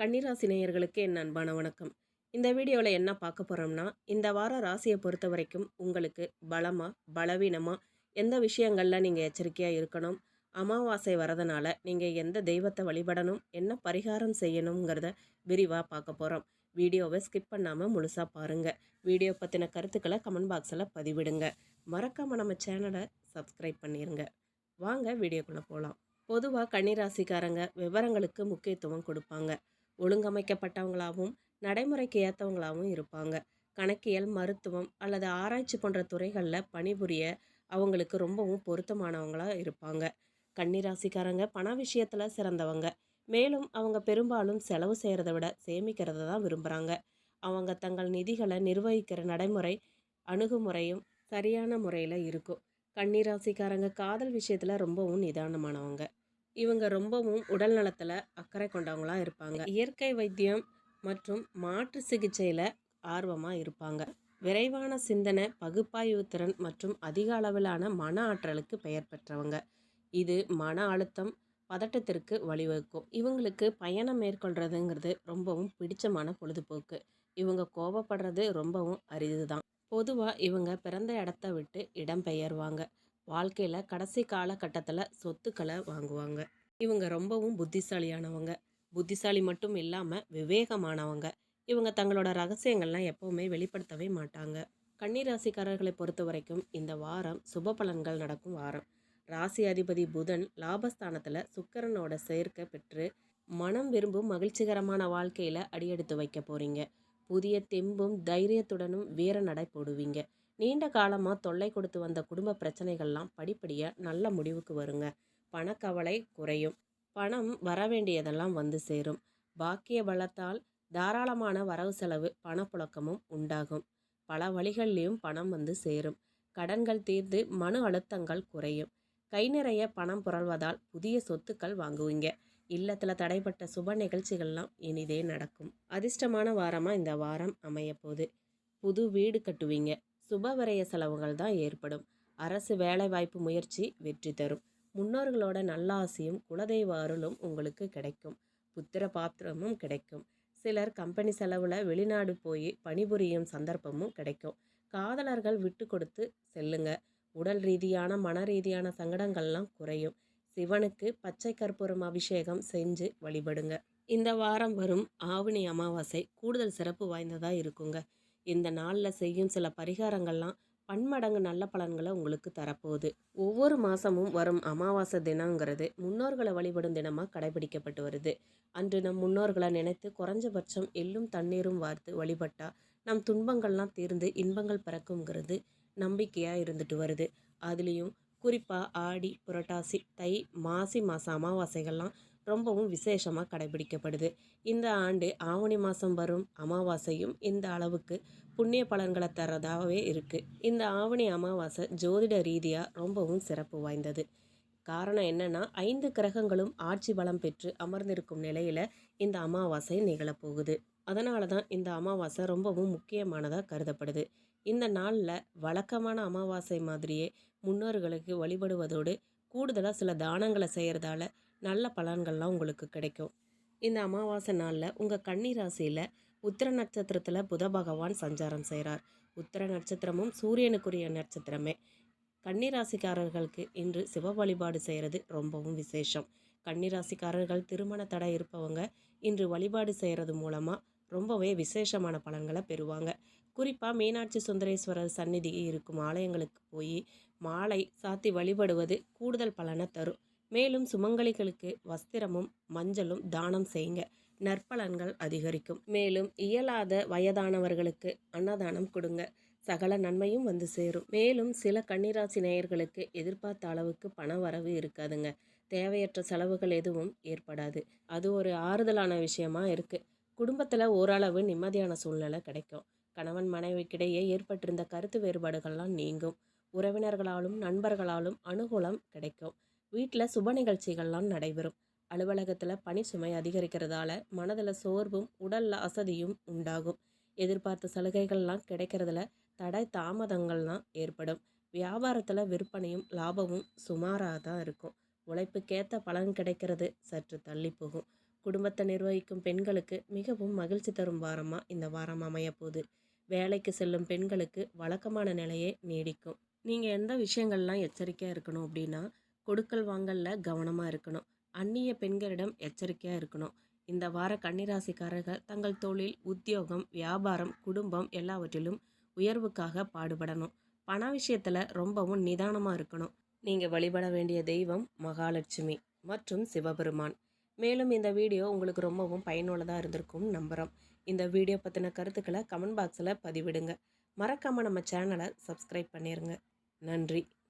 கன்னிராசி நேயர்களுக்கு என் அன்பான வணக்கம். இந்த வீடியோவில் என்ன பார்க்க போகிறோம்னா இந்த வார ராசியை பொறுத்த வரைக்கும் உங்களுக்கு பலமாக பலவீனமாக எந்த விஷயங்களில் நீங்கள் எச்சரிக்கையாக இருக்கணும் அமாவாசை வரதுனால நீங்கள் எந்த தெய்வத்தை வழிபடணும் என்ன பரிகாரம் செய்யணுங்கிறத விரிவாக பார்க்க போகிறோம் வீடியோவை ஸ்கிப் பண்ணாமல் முழுசாக பாருங்கள் வீடியோ பற்றின கருத்துக்களை கமெண்ட் பாக்ஸில் பதிவிடுங்க. மறக்காமல் நம்ம சேனலை சப்ஸ்கிரைப் பண்ணிடுங்க வாங்க வீடியோக்குள்ளே போகலாம் பொதுவாக கன்னிராசிக்காரங்க விவரங்களுக்கு முக்கியத்துவம் கொடுப்பாங்க. ஒழுங்கமைக்கப்பட்டவங்களாகவும் நடைமுறைக்கு ஏற்றவங்களாகவும் இருப்பாங்க. கணக்கியல் மருத்துவம் அல்லது ஆராய்ச்சி போன்ற துறைகளில் பணிபுரிய அவங்களுக்கு ரொம்பவும் பொருத்தமானவங்களாக இருப்பாங்க. கன்னிராசிக்காரங்க பண விஷயத்தில் சிறந்தவங்க. மேலும் அவங்க பெரும்பாலும் செலவு செய்கிறத விட சேமிக்கிறத தான் விரும்புகிறாங்க அவங்க தங்கள் நிதிகளை நிர்வகிக்கிற நடைமுறை அணுகுமுறையும் சரியான முறையில் இருக்கும். கன்னிராசிக்காரங்க காதல் விஷயத்தில் ரொம்பவும் நிதானமானவங்க. இவங்க ரொம்பவும் உடல் நலத்தில் அக்கறை கொண்டவங்களாக இருப்பாங்க. இயற்கை வைத்தியம் மற்றும் மாற்று சிகிச்சையில் ஆர்வமாக இருப்பாங்க. விரைவான சிந்தனை பகுப்பாய்வு திறன் மற்றும் அதிக அளவிலான மன ஆற்றலுக்கு பெயர் பெற்றவங்க. இது மன அழுத்தம் பதட்டத்திற்கு வழிவகுக்கும். இவங்களுக்கு பயணம் மேற்கொள்றதுங்கிறது ரொம்பவும் பிடிச்சமான பொழுதுபோக்கு. இவங்க கோபப்படுறது ரொம்பவும் அரிது தான் பொதுவாக இவங்க பிறந்த இடத்த விட்டு இடம் பெயர்வாங்க. வாழ்க்கையில் கடைசி காலகட்டத்தில் சொத்துக்களை வாங்குவாங்க. இவங்க ரொம்பவும் புத்திசாலியானவங்க. புத்திசாலி மட்டும் இல்லாமல் விவேகமானவங்க. இவங்க தங்களோட ரகசியங்கள்லாம் எப்போவுமே வெளிப்படுத்தவே மாட்டாங்க. கன்னிராசிக்காரர்களை பொறுத்த வரைக்கும் இந்த வாரம் சுப பலன்கள் நடக்கும் வாரம். ராசி அதிபதி புதன் லாபஸ்தானத்தில் சுக்கரனோட சேர்க்கை பெற்று மனம் விரும்பும் மகிழ்ச்சிகரமான வாழ்க்கையில் அடியெடுத்து வைக்க போகிறீங்க புதிய தெம்பும் தைரியத்துடனும் வீர நடை போடுவீங்க. நீண்ட காலமாக தொல்லை கொடுத்து வந்த குடும்ப பிரச்சனைகள்லாம் படிப்படியாக நல்ல முடிவுக்கு வருங்க. பணக்கவலை குறையும். பணம் வர வேண்டியதெல்லாம் வந்து சேரும். பாக்கிய பலத்தால் தாராளமான வரவு செலவு பணப்புழக்கமும் உண்டாகும். பல வழிகள்லேயும் பணம் வந்து சேரும். கடன்கள் தீர்ந்து மனு அழுத்தங்கள் குறையும். கை நிறைய பணம் புரள்வதால் புதிய சொத்துக்கள் வாங்குவீங்க. இல்லத்தில் தடைப்பட்ட சுப நிகழ்ச்சிகள்லாம் இனிதே நடக்கும். அதிர்ஷ்டமான வாரமாக இந்த வாரம் அமையப்போகுது. புது வீடு கட்டுவீங்க. சுப செலவுகள் தான் ஏற்படும். அரசு வேலைவாய்ப்பு முயற்சி வெற்றி தரும். முன்னோர்களோட நல்லாசியும் குலதெய்வ அருளும் உங்களுக்கு கிடைக்கும். புத்திர பாத்திரமும் கிடைக்கும். சிலர் கம்பெனி செலவில் வெளிநாடு போய் பணிபுரியும் சந்தர்ப்பமும் கிடைக்கும். காதலர்கள் விட்டு கொடுத்து செல்லுங்க. உடல் ரீதியான மன ரீதியான சங்கடங்கள்லாம் குறையும். சிவனுக்கு பச்சை கற்பூரம் அபிஷேகம் செஞ்சு வழிபடுங்க. இந்த வாரம் வரும் ஆவணி அமாவாசை கூடுதல் சிறப்பு வாய்ந்ததாக இருக்குங்க. இந்த நாளில் செய்யும் சில பரிகாரங்கள்லாம் பன்மடங்கு நல்ல பலன்களை உங்களுக்கு தரப்போகுது. ஒவ்வொரு மாதமும் வரும் அமாவாசை தினங்கிறது முன்னோர்களை வழிபடும் தினமாக கடைபிடிக்கப்பட்டு வருது. அன்று நம் முன்னோர்களை நினைத்து குறைஞ்சபட்சம் எள்ளும் தண்ணீரும் வார்த்து வழிபட்டால் நம் துன்பங்கள்லாம் தீர்ந்து இன்பங்கள் பிறக்குங்கிறது நம்பிக்கையாக இருந்துட்டு வருது. அதுலேயும் குறிப்பாக ஆடி புரட்டாசி தை மாசி மாத அமாவாசைகள்லாம் ரொம்பவும் விசேஷமாக கடைபிடிக்கப்படுது. இந்த ஆண்டு ஆவணி மாதம் வரும் அமாவாசையும் இந்த அளவுக்கு புண்ணிய பலன்களை தரதாகவே இருக்குது இந்த ஆவணி அமாவாசை ஜோதிட ரீதியாக ரொம்பவும் சிறப்பு வாய்ந்தது. காரணம் என்னென்னா ஐந்து கிரகங்களும் ஆட்சி பலம் பெற்று அமர்ந்திருக்கும் நிலையில் இந்த அமாவாசை நிகழப்போகுது. அதனால தான் இந்த அமாவாசை ரொம்பவும் முக்கியமானதாக கருதப்படுது. இந்த நாளில் வழக்கமான அமாவாசை மாதிரியே முன்னோர்களுக்கு வழிபடுவதோடு கூடுதலாக சில தானங்களை செய்கிறதால நல்ல பலன்கள்லாம் உங்களுக்கு கிடைக்கும். இந்த அமாவாசை நாளில் உங்கள் கன்னி ராசியில் உத்திர நட்சத்திரத்தில் புத பகவான் சஞ்சாரம் செய்கிறார் உத்திர நட்சத்திரமும் சூரியனுக்குரிய நட்சத்திரமே. கன்னிராசிக்காரர்களுக்கு இன்று சிவ வழிபாடு செய்கிறது ரொம்பவும் விசேஷம். கன்னிராசிக்காரர்கள் திருமண தடை இருப்பவங்க இன்று வழிபாடு செய்கிறது மூலமாக ரொம்பவே விசேஷமான பலன்களை பெறுவாங்க. குறிப்பாக மீனாட்சி சுந்தரேஸ்வரர் சந்நிதி இருக்கும் ஆலயங்களுக்கு போய் மாலை சாத்தி வழிபடுவது கூடுதல் பலனை தரும். மேலும் சுமங்கலிகளுக்கு வஸ்திரமும் மஞ்சளும் தானம் செய்யுங்க நற்பலன்கள் அதிகரிக்கும். மேலும் இயலாத வயதானவர்களுக்கு அன்னதானம் கொடுங்க. சகல நன்மையும் வந்து சேரும். மேலும் சில கன்னிராசி நேயர்களுக்கு எதிர்பார்த்த அளவுக்கு பண வரவு இருக்காதுங்க. தேவையற்ற செலவுகள் எதுவும் ஏற்படாது. அது ஒரு ஆறுதலான விஷயமா இருக்குது குடும்பத்தில் ஓரளவு நிம்மதியான சூழ்நிலை கிடைக்கும். கணவன் மனைவிக்கிடையே ஏற்பட்டிருந்த கருத்து வேறுபாடுகள்லாம் நீங்கும். உறவினர்களாலும் நண்பர்களாலும் அனுகூலம் கிடைக்கும். வீட்டில் சுப நிகழ்ச்சிகள்லாம் நடைபெறும். அலுவலகத்தில் பணி சுமை அதிகரிக்கிறதால மனதில் சோர்வும் உடலில் அசதியும் உண்டாகும். எதிர்பார்த்த சலுகைகள்லாம் கிடைக்கிறதுல தடை தாமதங்கள்லாம் ஏற்படும். வியாபாரத்தில் விற்பனையும் லாபமும் சுமாராக தான் இருக்கும். உழைப்புக்கேற்ற பலன் கிடைக்கிறது சற்று தள்ளி போகும். குடும்பத்தை நிர்வகிக்கும் பெண்களுக்கு மிகவும் மகிழ்ச்சி தரும் வாரமாக இந்த வாரம் அமையப்போகுது வேலைக்கு செல்லும் பெண்களுக்கு வழக்கமான நிலையே நீடிக்கும். நீங்கள் எந்த விஷயங்கள்லாம் எச்சரிக்கையாக இருக்கணும் அப்படின்னா கொடுக்கல் வாங்கல்ல கவனமாக இருக்கணும். அந்நிய பெண்களிடம் எச்சரிக்கையாக இருக்கணும். இந்த வார கன்னிராசிக்காரர்கள் தங்கள் தொழில் உத்தியோகம் வியாபாரம் குடும்பம் எல்லாவற்றிலும் உயர்வுக்காக பாடுபடணும். பண விஷயத்தில் ரொம்பவும் நிதானமாக இருக்கணும். நீங்கள் வழிபட வேண்டிய தெய்வம் மகாலட்சுமி மற்றும் சிவபெருமான். மேலும் இந்த வீடியோ உங்களுக்கு ரொம்பவும் பயனுள்ளதாக இருந்திருக்கும் நம்புகிறோம் இந்த வீடியோ பற்றின கருத்துக்களை கமெண்ட் பாக்ஸில் பதிவிடுங்க. மறக்காமல் நம்ம சேனலை சப்ஸ்கிரைப் பண்ணிடுங்க நன்றி.